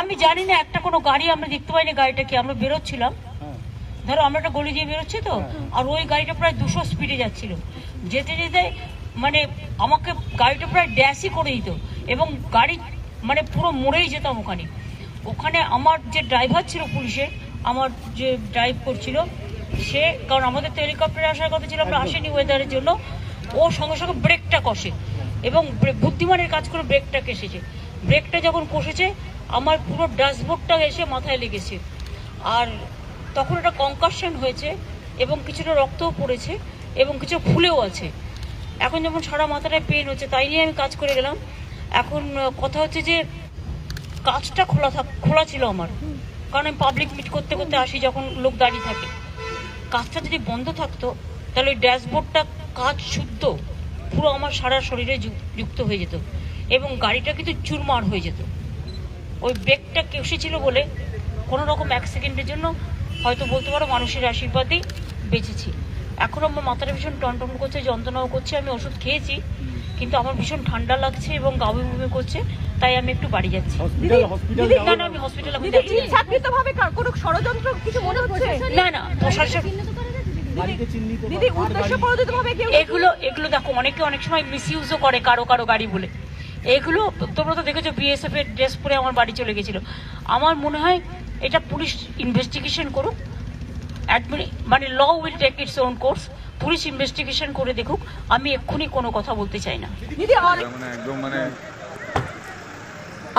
আমি জানি না একটা কোনো গাড়ি আমরা দেখতে পাইনি গাড়িটা কি আমরা বেরোচ্ছিলাম? হ্যাঁ। ধরো আমরা একটা গলি দিয়ে বেরোচ্ছি তো আর ওই গাড়িটা প্রায় দুশো স্পিডে যাচ্ছিল। যেতে যেতে মানে আমাকে গাড়িটা প্রায় ড্যাশই করে দিত এবং গাড়ি মানে পুরো মরেই যেতাম ওখানে। ওখানে আমার যে ড্রাইভার ছিল পুলিশের আমার যে ড্রাইভ করছিল সে কারণ আমাদের তো হেলিকপ্টারে আসার কথা ছিল আমরা আসেনি ওয়েদারের জন্য ও সঙ্গে সঙ্গে ব্রেকটা কষে এবং বুদ্ধিমানের কাজ করে ব্রেকটা কেসেছে। ব্রেকটা যখন কষেছে, আমার পুরো ড্যাশবোর্ডটা এসে মাথায় লেগেছে। আর তখন একটা কনকাশন হয়েছে এবং কিছুটা রক্তও পড়েছে এবং কিছু ফুলেও আছে। এখন যেমন সারা মাথাটায় পেন হচ্ছে, তাই নিয়ে আমি কাজ করে গেলাম। এখন কথা হচ্ছে যে কাজটা খোলা থাক, খোলা ছিল আমার। কারণ আমি পাবলিক মিট করতে করতে আসি যখন লোক দাঁড়িয়ে থাকে। কাজটা যদি বন্ধ থাকতো, তাহলে ওই ড্যাশবোর্ডটা কাজ শুদ্ধ, পুরো আমার সারা শরীরে যুক্ত হয়ে যেত। এবং গাড়িটা কিন্তু চুরমার হয়ে যেত। ওই ব্রেকটা কেসেছিল বলে কোনো রকম এক সেকেন্ডের জন্য হয়তো বলতে পারো মানুষের আশীর্বাদেই বেঁচেছি। এখন আমার মাথাটা ভীষণ টনটন করছে যন্ত্রণাও করছে আমি ওষুধ খেয়েছি কিন্তু আমার ভীষণ ঠান্ডা লাগছে এবং গাবি বুমি করছে তাই আমি একটু বাড়ি যাচ্ছি। না না আমি হসপিটালে কোনো ষড়যন্ত্র কিছু মনে হচ্ছে? না না এগুলো এগুলো দেখো অনেকে অনেক সময় মিসইউজও করে কারও কারও গাড়ি বলে। এগুলো তোমরা তো দেখেছ বিএসএফ এর ড্রেস পরে আমার বাড়ি চলে গেছিল। আমার মনে হয় এটা পুলিশ ইনভেস্টিগেশন করুক। মানে law will take its own course police investigation করে দেখুক। আমি এক্ষুনি কোনো কথা বলতে চাই না। দিদি মানে একদম মানে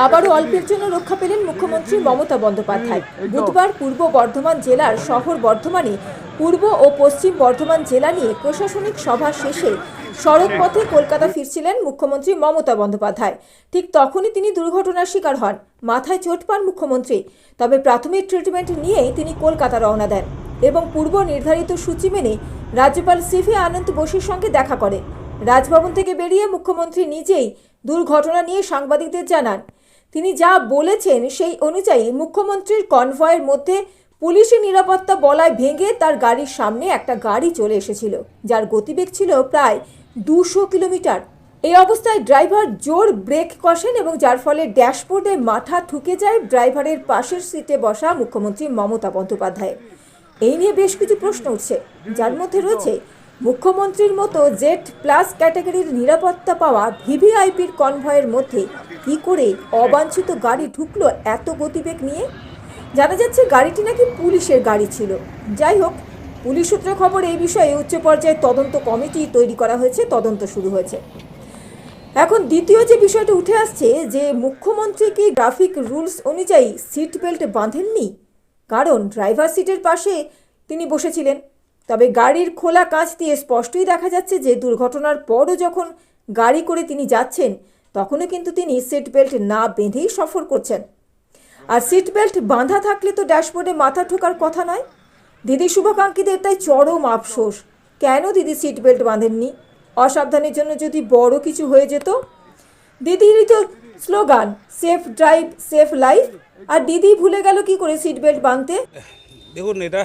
আবারও অল্পের জন্য রক্ষা পেলেন মুখ্যমন্ত্রী মমতা বন্দ্যোপাধ্যায়। বুধবার পূর্ব বর্ধমান জেলার শহর বর্ধমানে পূর্ব ও পশ্চিম বর্ধমান জেলা নিয়ে প্রশাসনিক সভা শেষে সড়ক পথে কলকাতা ফিরছিলেন মুখ্যমন্ত্রী মমতা বন্দ্যোপাধ্যায়। ঠিক তখনই তিনি দুর্ঘটনার শিকার হন। মাথায় চোট পান মুখ্যমন্ত্রী। তবে প্রাথমিক ট্রিটমেন্ট নিয়েই তিনি কলকাতা রওনা দেন এবং পূর্ব নির্ধারিত সূচি মেনে রাজ্যপাল সিভি আনন্দ বোসের সঙ্গে দেখা করেন। রাজভবন থেকে বেরিয়ে মুখ্যমন্ত্রী নিজেই দুর্ঘটনা নিয়ে সাংবাদিকদের জানান। তিনি যা বলেছেন সেই অনুযায়ী মুখ্যমন্ত্রীর কনভয়ের মধ্যে পুলিশি নিরাপত্তা বলায় ভেঙে তার গাড়ির সামনে একটা গাড়ি চলে এসেছিল, যার গতিবেগ ছিল প্রায় দুশো কিলোমিটার। এই অবস্থায় ড্রাইভার জোর ব্রেক কষেন এবং যার ফলে ড্যাশবোর্ডে মাথা ঠুকে যায় ড্রাইভারের পাশের সিটে বসা মুখ্যমন্ত্রী মমতা বন্দ্যোপাধ্যায়। এই নিয়ে বেশ কিছু প্রশ্ন উঠছে, যার মধ্যে রয়েছে মুখ্যমন্ত্রীর মতো জেড প্লাস ক্যাটাগরির নিরাপত্তা পাওয়া ভিভিআইপির কনভয়ের মধ্যে কি করে অবাঞ্ছিত গাড়ি ঢুকলো এত গতিবেগ নিয়ে? জানা যাচ্ছে গাড়িটি নাকি পুলিশের গাড়ি ছিল। যাই হোক, পুলিশ সূত্রে খবর এই বিষয়ে উচ্চ পর্যায়ে তদন্ত কমিটি তৈরি করা হয়েছে, তদন্ত শুরু হয়েছে। এখন দ্বিতীয় যে বিষয়টা উঠে আসছে, যে মুখ্যমন্ত্রী কি ট্রাফিক রুলস অনুযায়ী সিট বেল্ট বাঁধেননি? কারণ ড্রাইভার সিটের পাশে তিনি বসেছিলেন। তবে গাড়ির খোলা কাঁচ দিয়ে স্পষ্টই দেখা যাচ্ছে যে দুর্ঘটনার পরও যখন গাড়ি করে তিনি যাচ্ছেন, তখনও কিন্তু তিনি সিট বেল্ট না বেঁধেই সফর করছেন। আর সিট বেল্ট বাঁধা থাকলে তো ড্যাশবোর্ডে মাথা ঠোকার কথা নয়। দিদি শুভাকাঙ্ক্ষীদের তাই চরম আফসোস। কেন দিদি সিট বেল্ট বাঁধেননি? অসাবধানের জন্য যদি বড় কিছু হয়ে যেত? দিদিরই তো slogan safe drive safe life আর দিদি ভুলে গেল কি করে সিট বেল্ট বাঁধতে? দেখুন, এটা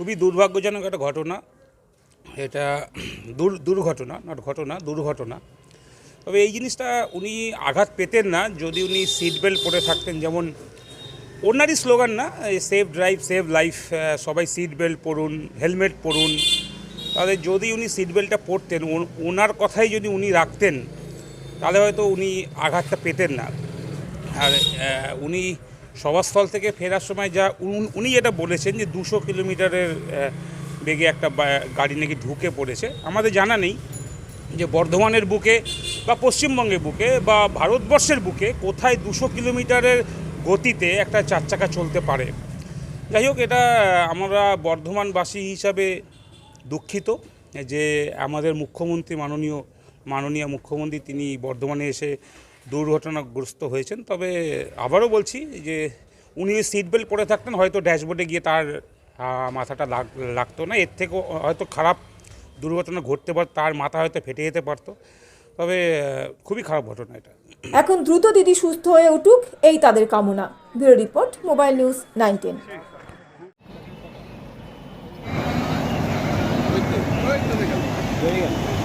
খুবই দুর্ভাগ্যজনক একটা ঘটনা। এটা দুর, দুর্ঘটনা নট ঘটনা, দুর্ঘটনা। তবে এই জিনিসটা উনি আঘাত পেতেন না, যদি উনি সিট বেল্ট পরে থাকতেন। যেমন ওনারই স্লোগান না সেফ ড্রাইভ সেভ লাইফ সবাই সিট বেল্ট পরুন হেলমেট পরুন। তাহলে যদি উনি সিট বেল্টটা পরতেন ওনার কথাই যদি উনি রাখতেন, তাহলে হয়তো উনি আঘাতটা পেতেন না। আর উনি সভাস্থল থেকে ফেরার সময় যা উন- যেটা বলেছেন যে দুশো কিলোমিটারের বেগে একটা গাড়ি নাকি ঢুকে পড়েছে, আমাদের জানা নেই যে বর্ধমানের বুকে বা পশ্চিমবঙ্গের বুকে বা ভারতবর্ষের বুকে কোথায় দুশো কিলোমিটারের গতিতে একটা চার চাকা চলতে পারে। যাই হোক, এটা আমরা বর্ধমানবাসী হিসাবে দুঃখিত যে আমাদের মুখ্যমন্ত্রী, মাননীয় মাননীয় মুখ্যমন্ত্রী, তিনি বর্ধমানে এসে দুর্ঘটনাগ্রস্ত হয়েছেন। তবে আবারও বলছি যে উনি সিট বেল্ট পরে থাকতেন হয়তো ড্যাশবোর্ডে গিয়ে তার মাথাটা লাগ লাগতো না। এর থেকেও হয়তো খারাপ দুর্ঘটনা ঘটতে পারত তার মাথা হয়তো ফেটে যেতে পারতো। তবে খুবই খারাপ ঘটনা এটা। এখন দ্রুত দিদি সুস্থ হয়ে উঠুক এই তাদের কামনা। Bureau report mobile news nine ten হয়ে গেল